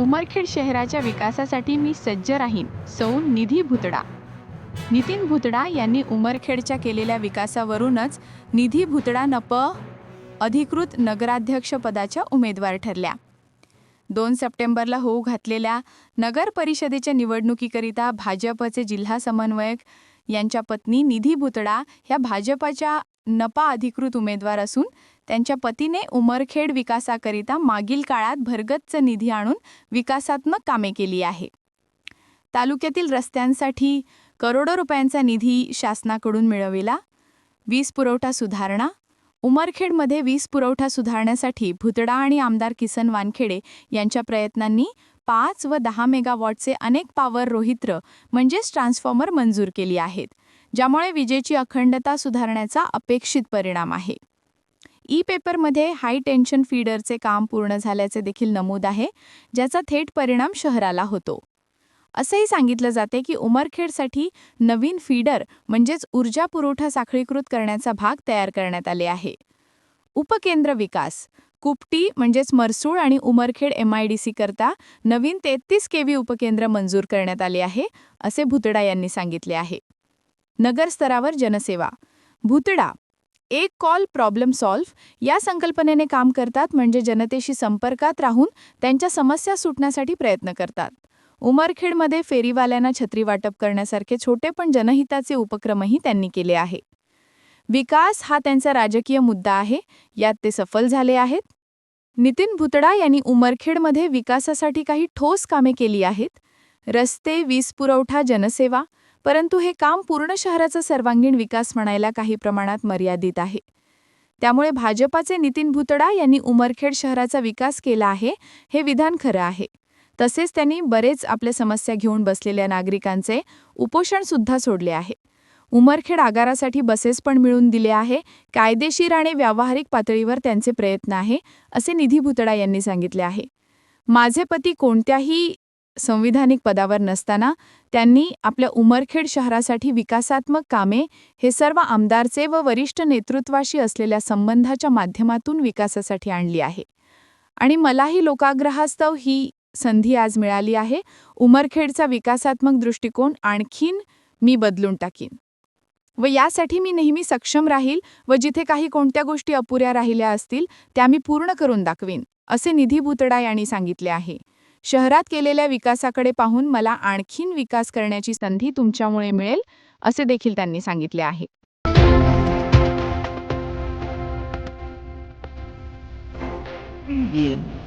उमरखेड शहराच्या विकासासाठी मी सज्ज राहीन सौ निधी भुतडा. नितीन भुतडा यांनी उमरखेडच्या केलेल्या विकासावरूनच निधी भुतडा नप अधिकृत नगराध्यक्षपदाच्या उमेदवार ठरल्या. दोन सप्टेंबरला होऊ घातलेल्या नगर परिषदेच्या निवडणुकीकरिता भाजपचे जिल्हा समन्वयक यांच्या पत्नी निधी भुतडा ह्या भाजपच्या नपा अधिकृत उमेदवार असून त्यांच्या पतीने उमरखेड विकासाकरिता मागील काळात भरगच्च निधी आणून विकासात्मक कामे केली आहे. तालुक्यातील रस्त्यांसाठी करोडो रुपयांचा निधी शासनाकडून मिळविला. वीज पुरवठा सुधारणा. उमरखेडमध्ये वीज पुरवठा सुधारण्यासाठी भुतडा आणि आमदार किसन वानखेडे यांच्या प्रयत्नांनी पाच व दहा मेगावॉटचे अनेक पॉवर रोहित्र म्हणजेच ट्रान्सफॉर्मर मंजूर केली आहेत. ज्यामुळे विजेची अखंडता सुधारण्याचा अपेक्षित परिणाम आहे. ई पेपरमध्ये हाय टेन्शन फीडरचे काम पूर्ण झाल्याचे देखील नमूद आहे ज्याचा थेट परिणाम शहराला होतो. असंही सांगितलं जाते की उमरखेडसाठी नवीन फीडर म्हणजेच ऊर्जा पुरवठा साखळीकृत करण्याचा भाग तयार करण्यात आले आहे. उपकेंद्र विकास कुपटी म्हणजेच मरसूळ आणि Umarkhed M I D C करता नवीन तेहतीस केव्ही उपकेंद्र मंजूर करण्यात आले आहे असे भुतडा यांनी सांगितले आहे. नगरस्तरावर जनसेवा. भुतडा एक कॉल प्रॉब्लेम सॉल्व्ह. या संकल्पनेने काम करतात म्हणजे जनतेशी संपर्कात राहून त्यांच्या समस्या सुटण्यासाठी प्रयत्न करतात. उमरखेडमध्ये फेरीवाल्यांना छत्री वाटप करण्यासारखे छोटे पण जनहिताचे उपक्रमही त्यांनी केले आहे. विकास हा त्यांचा राजकीय मुद्दा आहे. यात ते सफल झाले आहेत. नितीन भुतडा यांनी उमरखेडमध्ये विकासासाठी काही ठोस कामे केली आहेत. रस्ते वीज पुरवठा जनसेवा परंतु हे काम पूर्ण शहराचा सर्वांगीण विकास म्हणायला काही प्रमाणात मर्यादित आहे. त्यामुळे भाजपाचे नितीन भुतडा यांनी उमरखेड शहराचा विकास केला आहे हे विधान खरं आहे. तसेच त्यांनी बरेच आपल्या समस्या घेऊन बसलेल्या नागरिकांचे उपोषणसुद्धा सोडले आहे. उमरखेड आगारासाठी बसेस पण मिळून दिले आहे कायदेशीर आणि व्यावहारिक पातळीवर त्यांचे प्रयत्न आहे असे निधी भुतडा यांनी सांगितले आहे. माझे पती कोणत्याही संविधानिक पदावर नसताना त्यांनी आपल्या उमरखेड शहरासाठी विकासात्मक कामे हे सर्व आमदारचे व वरिष्ठ नेतृत्वाशी असलेल्या संबंधाच्या माध्यमातून विकासासाठी आणली आहे. आणि मलाही लोकाग्रहास्तव ही संधी आज मिळाली आहे. उमरखेडचा विकासात्मक दृष्टिकोन आणखीन मी बदलून टाकीन. व यासाठी मी नेहमी सक्षम राहील व जिथे काही कोणत्या गोष्टी अपुऱ्या राहिल्या असतील त्या मी पूर्ण करून दाखवीन असे निधी भुतडा यांनी सांगितले आहे. शहरात केलेल्या विकासाकडे पाहून मला आणखीन विकास करण्याची संधी तुमच्यामुळे मिळेल असे देखील त्यांनी सांगितले आहे Yeah.